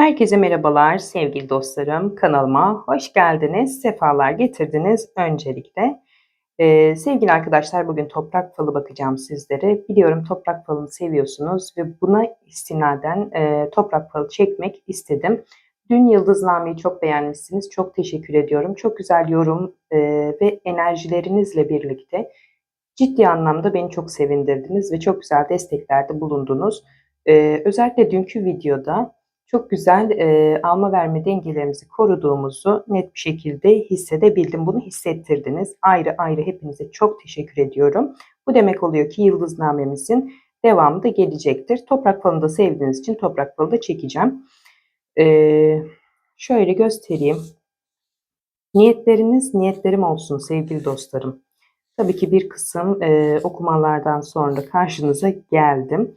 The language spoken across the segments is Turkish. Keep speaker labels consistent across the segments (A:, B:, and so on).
A: Herkese merhabalar sevgili dostlarım. Kanalıma hoş geldiniz, sefalar getirdiniz öncelikle. Ee, sevgili arkadaşlar bugün toprak falı bakacağım sizlere. Biliyorum toprak falını seviyorsunuz ve buna istinaden e, toprak falı çekmek istedim. Dün Yıldızname'yi çok beğenmişsiniz. Çok teşekkür ediyorum. Çok güzel yorum e, ve enerjilerinizle birlikte ciddi anlamda beni çok sevindirdiniz ve çok güzel desteklerde bulundunuz. Ee, özellikle dünkü videoda çok güzel e, alma verme dengelerimizi koruduğumuzu net bir şekilde hissedebildim. Bunu hissettirdiniz. Ayrı ayrı hepinize çok teşekkür ediyorum. Bu demek oluyor ki yıldıznamemizin devamı da gelecektir. Toprak falını da sevdiğiniz için toprak falı da çekeceğim. Ee, şöyle göstereyim. Niyetleriniz niyetlerim olsun sevgili dostlarım. Tabii ki bir kısım e, okumalardan sonra karşınıza geldim.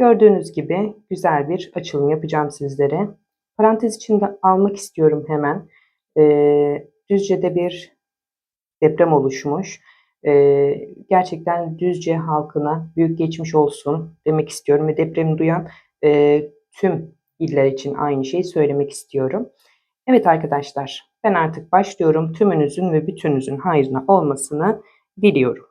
A: Gördüğünüz gibi güzel bir açılım yapacağım sizlere. Parantez içinde almak istiyorum hemen. E, Düzce'de bir deprem oluşmuş. E, gerçekten Düzce halkına büyük geçmiş olsun demek istiyorum ve depremi duyan e, tüm iller için aynı şeyi söylemek istiyorum. Evet arkadaşlar ben artık başlıyorum. Tümünüzün ve bütününüzün hayrına olmasını diliyorum.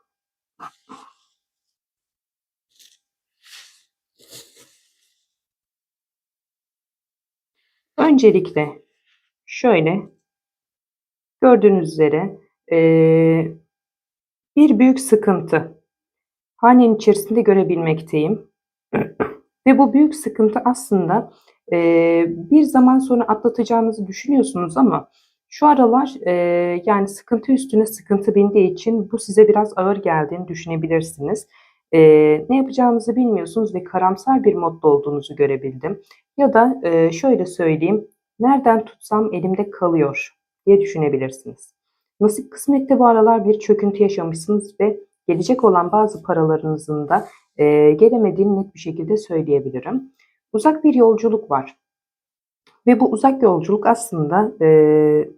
A: Öncelikle şöyle gördüğünüz üzere ee, bir büyük sıkıntı hanenin içerisinde görebilmekteyim. Ve bu büyük sıkıntı aslında e, bir zaman sonra atlatacağınızı düşünüyorsunuz ama şu aralar e, yani sıkıntı üstüne sıkıntı bindiği için bu size biraz ağır geldiğini düşünebilirsiniz. E, ne yapacağınızı bilmiyorsunuz ve karamsar bir modda olduğunuzu görebildim. Ya da e, şöyle söyleyeyim, nereden tutsam elimde kalıyor diye düşünebilirsiniz. Nasip kısmette bu aralar bir çöküntü yaşamışsınız ve gelecek olan bazı paralarınızın da e, gelemediğini net bir şekilde söyleyebilirim. Uzak bir yolculuk var. Ve bu uzak yolculuk aslında e,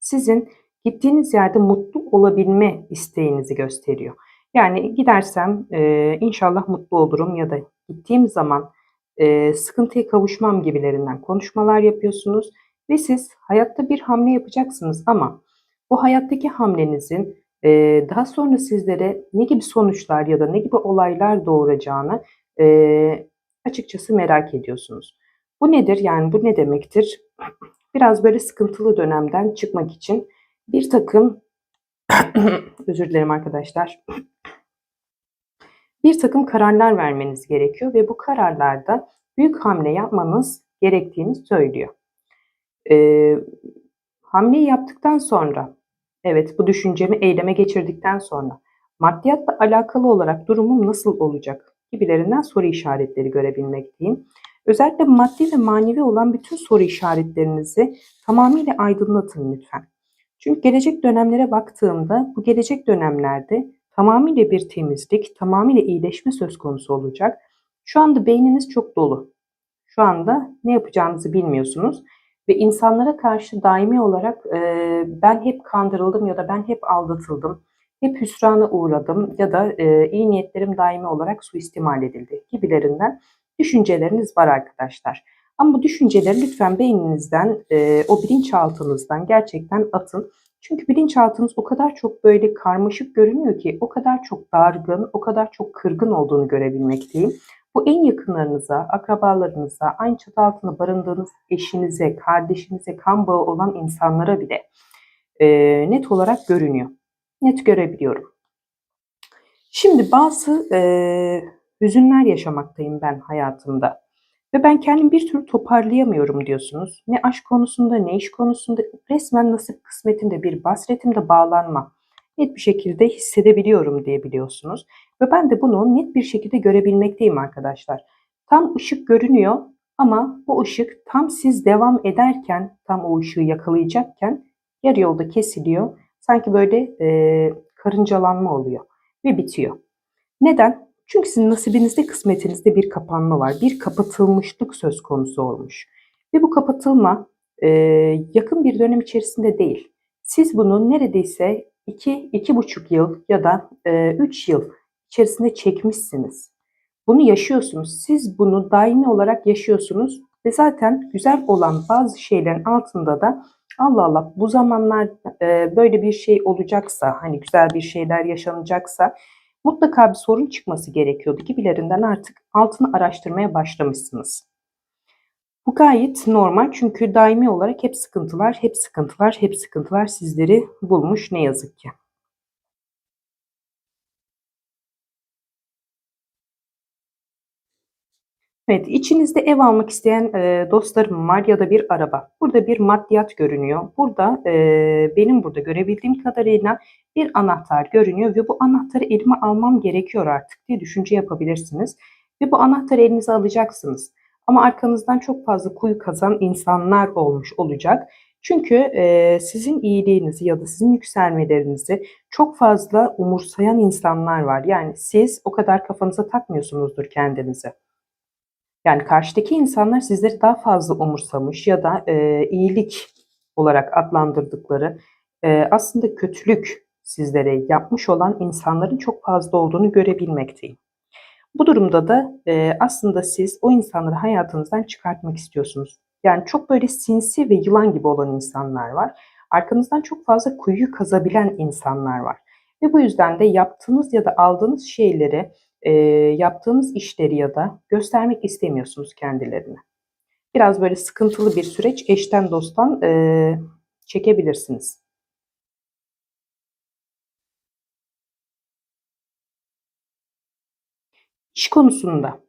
A: sizin gittiğiniz yerde mutlu olabilme isteğinizi gösteriyor. Yani gidersem e, inşallah mutlu olurum ya da gittiğim zaman e, sıkıntıya kavuşmam gibilerinden konuşmalar yapıyorsunuz ve siz hayatta bir hamle yapacaksınız ama bu hayattaki hamlenizin e, daha sonra sizlere ne gibi sonuçlar ya da ne gibi olaylar doğuracağını e, açıkçası merak ediyorsunuz. Bu nedir? Yani bu ne demektir? Biraz böyle sıkıntılı dönemden çıkmak için bir takım özür dilerim arkadaşlar. Bir takım kararlar vermeniz gerekiyor ve bu kararlarda büyük hamle yapmanız gerektiğini söylüyor. Ee, hamleyi yaptıktan sonra, evet bu düşüncemi eyleme geçirdikten sonra maddiyatla alakalı olarak durumum nasıl olacak gibilerinden soru işaretleri görebilmekteyim. Özellikle maddi ve manevi olan bütün soru işaretlerinizi tamamıyla aydınlatın lütfen. Çünkü gelecek dönemlere baktığımda bu gelecek dönemlerde tamamıyla bir temizlik, tamamıyla iyileşme söz konusu olacak. Şu anda beyniniz çok dolu. Şu anda ne yapacağınızı bilmiyorsunuz ve insanlara karşı daimi olarak e, ben hep kandırıldım ya da ben hep aldatıldım, hep hüsrana uğradım ya da e, iyi niyetlerim daimi olarak suistimal edildi gibilerinden düşünceleriniz var arkadaşlar. Ama bu düşünceleri lütfen beyninizden, e, o bilinçaltınızdan gerçekten atın. Çünkü bilinçaltınız o kadar çok böyle karmaşık görünüyor ki, o kadar çok dargın, o kadar çok kırgın olduğunu görebilmekteyim. Bu en yakınlarınıza, akrabalarınıza, aynı çatı altında barındığınız eşinize, kardeşinize, kan bağı olan insanlara bile e, net olarak görünüyor. Net görebiliyorum. Şimdi bazı e, hüzünler yaşamaktayım ben hayatımda. Ve ben kendimi bir türlü toparlayamıyorum diyorsunuz. Ne aşk konusunda ne iş konusunda resmen nasip kısmetinde bir basretimde bağlanma net bir şekilde hissedebiliyorum diye biliyorsunuz. Ve ben de bunu net bir şekilde görebilmekteyim arkadaşlar. Tam ışık görünüyor ama bu ışık tam siz devam ederken, tam o ışığı yakalayacakken yarı yolda kesiliyor. Sanki böyle e, karıncalanma oluyor ve bitiyor. Neden? Çünkü sizin nasibinizde, kısmetinizde bir kapanma var. Bir kapatılmışlık söz konusu olmuş. Ve bu kapatılma e, yakın bir dönem içerisinde değil. Siz bunu neredeyse 2 iki, buçuk yıl ya da 3 e, yıl içerisinde çekmişsiniz. Bunu yaşıyorsunuz. Siz bunu daimi olarak yaşıyorsunuz Ve zaten güzel olan bazı şeylerin altında da Allah Allah bu zamanlar e, böyle bir şey olacaksa, hani güzel bir şeyler yaşanacaksa mutlaka bir sorun çıkması gerekiyordu. Gibilerinden artık altını araştırmaya başlamışsınız. Bu gayet normal çünkü daimi olarak hep sıkıntılar, hep sıkıntılar, hep sıkıntılar sizleri bulmuş ne yazık ki. Evet, içinizde ev almak isteyen e, dostlarım var ya da bir araba. Burada bir maddiyat görünüyor. Burada e, benim burada görebildiğim kadarıyla bir anahtar görünüyor ve bu anahtarı elime almam gerekiyor artık diye düşünce yapabilirsiniz. Ve bu anahtarı elinize alacaksınız. Ama arkanızdan çok fazla kuyu kazan insanlar olmuş olacak. Çünkü e, sizin iyiliğinizi ya da sizin yükselmelerinizi çok fazla umursayan insanlar var. Yani siz o kadar kafanıza takmıyorsunuzdur kendinizi. Yani karşıdaki insanlar sizleri daha fazla umursamış ya da e, iyilik olarak adlandırdıkları e, aslında kötülük sizlere yapmış olan insanların çok fazla olduğunu görebilmekteyim. Bu durumda da e, aslında siz o insanları hayatınızdan çıkartmak istiyorsunuz. Yani çok böyle sinsi ve yılan gibi olan insanlar var. Arkanızdan çok fazla kuyu kazabilen insanlar var. Ve bu yüzden de yaptığınız ya da aldığınız şeyleri e, yaptığınız işleri ya da göstermek istemiyorsunuz kendilerine. Biraz böyle sıkıntılı bir süreç eşten dosttan e, çekebilirsiniz. İş konusunda,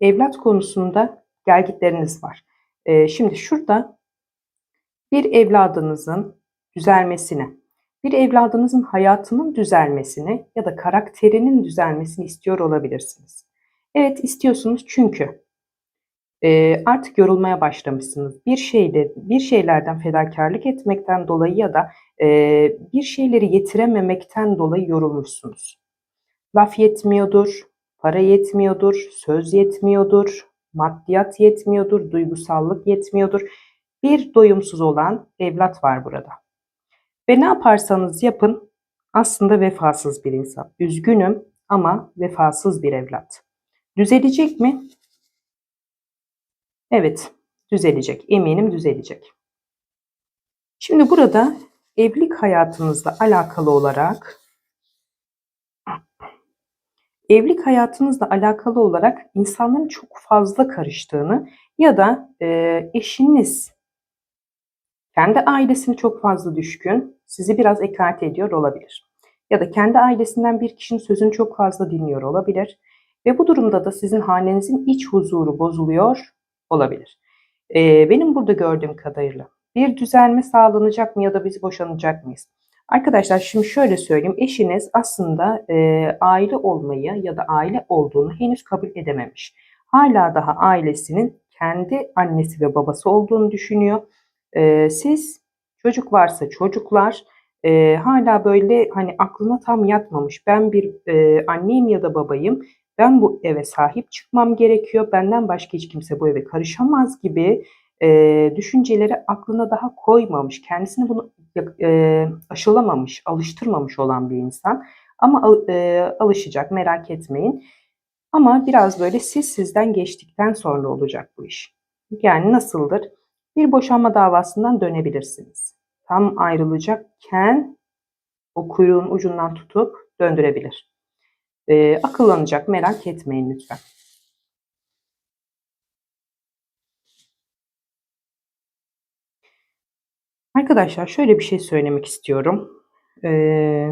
A: evlat konusunda gelgitleriniz var. E, şimdi şurada bir evladınızın düzelmesini, bir evladınızın hayatının düzelmesini ya da karakterinin düzelmesini istiyor olabilirsiniz. Evet istiyorsunuz çünkü e, artık yorulmaya başlamışsınız. Bir şeyde bir şeylerden fedakarlık etmekten dolayı ya da e, bir şeyleri yetirememekten dolayı yorulmuşsunuz. Laf yetmiyordur, para yetmiyordur, söz yetmiyordur, maddiyat yetmiyordur, duygusallık yetmiyordur. Bir doyumsuz olan evlat var burada. Ve ne yaparsanız yapın aslında vefasız bir insan. Üzgünüm ama vefasız bir evlat. Düzelecek mi? Evet, düzelecek. Eminim düzelecek. Şimdi burada evlilik hayatınızla alakalı olarak evlilik hayatınızla alakalı olarak insanların çok fazla karıştığını ya da e, eşiniz kendi ailesini çok fazla düşkün, sizi biraz ekarte ediyor olabilir. Ya da kendi ailesinden bir kişinin sözünü çok fazla dinliyor olabilir. Ve bu durumda da sizin hanenizin iç huzuru bozuluyor olabilir. Ee, benim burada gördüğüm kadarıyla bir düzelme sağlanacak mı ya da biz boşanacak mıyız? Arkadaşlar şimdi şöyle söyleyeyim. Eşiniz aslında e, aile olmayı ya da aile olduğunu henüz kabul edememiş. Hala daha ailesinin kendi annesi ve babası olduğunu düşünüyor e, siz çocuk varsa çocuklar e, hala böyle hani aklına tam yatmamış. Ben bir e, anneyim ya da babayım. Ben bu eve sahip çıkmam gerekiyor. Benden başka hiç kimse bu eve karışamaz gibi e, düşünceleri aklına daha koymamış. Kendisini bunu e, aşılamamış, alıştırmamış olan bir insan. Ama e, alışacak merak etmeyin. Ama biraz böyle siz sizden geçtikten sonra olacak bu iş. Yani nasıldır? Bir boşanma davasından dönebilirsiniz. Tam ayrılacakken o kuyruğun ucundan tutup döndürebilir. E, akıllanacak merak etmeyin lütfen. Arkadaşlar şöyle bir şey söylemek istiyorum. Ee,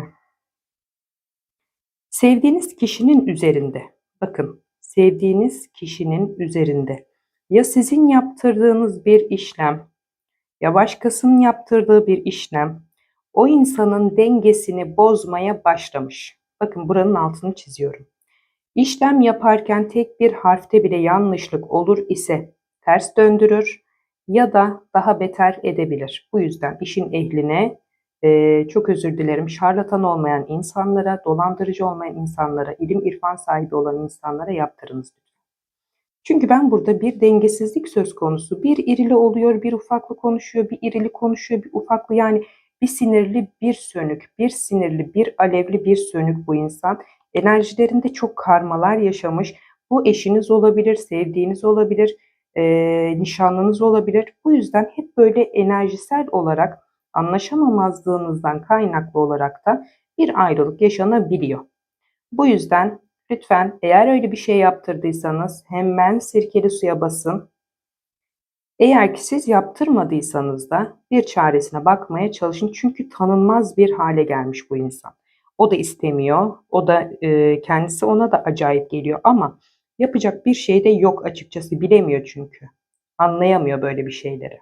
A: sevdiğiniz kişinin üzerinde, bakın sevdiğiniz kişinin üzerinde ya sizin yaptırdığınız bir işlem ya başkasının yaptırdığı bir işlem o insanın dengesini bozmaya başlamış. Bakın buranın altını çiziyorum. İşlem yaparken tek bir harfte bile yanlışlık olur ise ters döndürür ya da daha beter edebilir. Bu yüzden işin ehline e, çok özür dilerim şarlatan olmayan insanlara, dolandırıcı olmayan insanlara, ilim irfan sahibi olan insanlara yaptırınız çünkü ben burada bir dengesizlik söz konusu. Bir irili oluyor, bir ufaklı konuşuyor, bir irili konuşuyor, bir ufaklı yani bir sinirli, bir sönük, bir sinirli, bir alevli, bir sönük bu insan. Enerjilerinde çok karmalar yaşamış. Bu eşiniz olabilir, sevdiğiniz olabilir. e, nişanlınız olabilir. Bu yüzden hep böyle enerjisel olarak anlaşamamazlığınızdan kaynaklı olarak da bir ayrılık yaşanabiliyor. Bu yüzden lütfen eğer öyle bir şey yaptırdıysanız hemen sirkeli suya basın. Eğer ki siz yaptırmadıysanız da bir çaresine bakmaya çalışın. Çünkü tanınmaz bir hale gelmiş bu insan. O da istemiyor. O da e, kendisi ona da acayip geliyor ama yapacak bir şey de yok açıkçası. Bilemiyor çünkü. Anlayamıyor böyle bir şeyleri.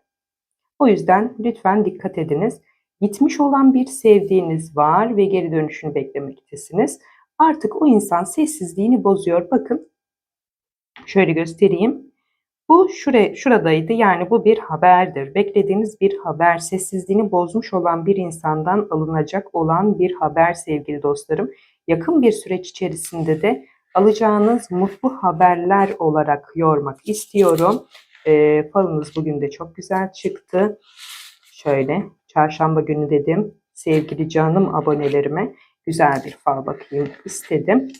A: O yüzden lütfen dikkat ediniz. Gitmiş olan bir sevdiğiniz var ve geri dönüşünü beklemektesiniz. Artık o insan sessizliğini bozuyor. Bakın şöyle göstereyim. Bu şuraya, şuradaydı yani bu bir haberdir. Beklediğiniz bir haber, sessizliğini bozmuş olan bir insandan alınacak olan bir haber sevgili dostlarım. Yakın bir süreç içerisinde de alacağınız mutlu haberler olarak yormak istiyorum. E, falınız bugün de çok güzel çıktı. Şöyle çarşamba günü dedim sevgili canım abonelerime güzel bir fal bakayım istedim.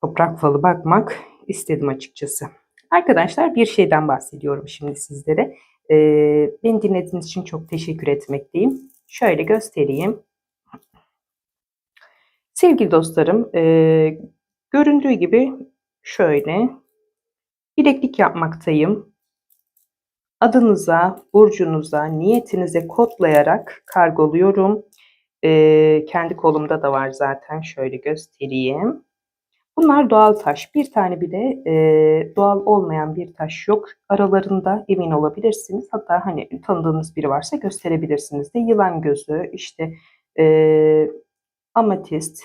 A: Toprak falı bakmak istedim açıkçası. Arkadaşlar bir şeyden bahsediyorum şimdi sizlere. Ee, beni dinlediğiniz için çok teşekkür etmekteyim. Şöyle göstereyim. Sevgili dostlarım, e, göründüğü gibi şöyle bileklik yapmaktayım. Adınıza, burcunuza, niyetinize kodlayarak kargoluyorum. E, kendi kolumda da var zaten. Şöyle göstereyim. Bunlar doğal taş. Bir tane bile e, doğal olmayan bir taş yok. Aralarında emin olabilirsiniz. Hatta hani tanıdığınız biri varsa gösterebilirsiniz de. Yılan gözü, işte e, amatist,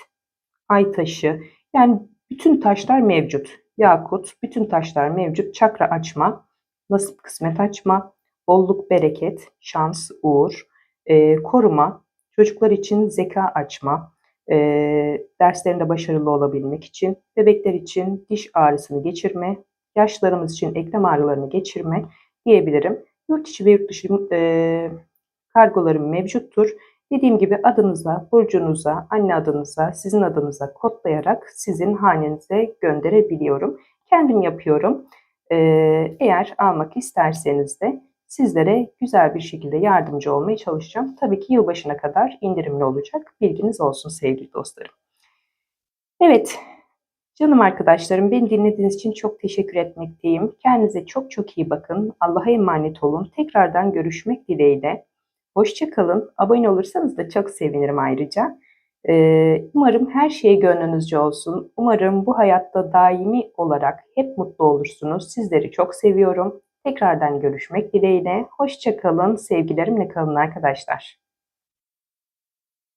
A: ay taşı. Yani bütün taşlar mevcut. Yakut, bütün taşlar mevcut. Çakra açma, nasip kısmet açma, bolluk bereket, şans, uğur, e, koruma, çocuklar için zeka açma, e, derslerinde başarılı olabilmek için, bebekler için diş ağrısını geçirme, yaşlarımız için eklem ağrılarını geçirme diyebilirim. Yurt içi ve yurt dışı e, kargolarım mevcuttur. Dediğim gibi adınıza, burcunuza, anne adınıza, sizin adınıza kodlayarak sizin hanenize gönderebiliyorum. Kendim yapıyorum. Ee, eğer almak isterseniz de sizlere güzel bir şekilde yardımcı olmaya çalışacağım. Tabii ki yılbaşına kadar indirimli olacak. Bilginiz olsun sevgili dostlarım. Evet, canım arkadaşlarım beni dinlediğiniz için çok teşekkür etmekteyim. Kendinize çok çok iyi bakın. Allah'a emanet olun. Tekrardan görüşmek dileğiyle. Hoşçakalın. Abone olursanız da çok sevinirim ayrıca. Ee, umarım her şey gönlünüzce olsun. Umarım bu hayatta daimi olarak hep mutlu olursunuz. Sizleri çok seviyorum. Tekrardan görüşmek dileğiyle. Hoşçakalın. Sevgilerimle kalın arkadaşlar.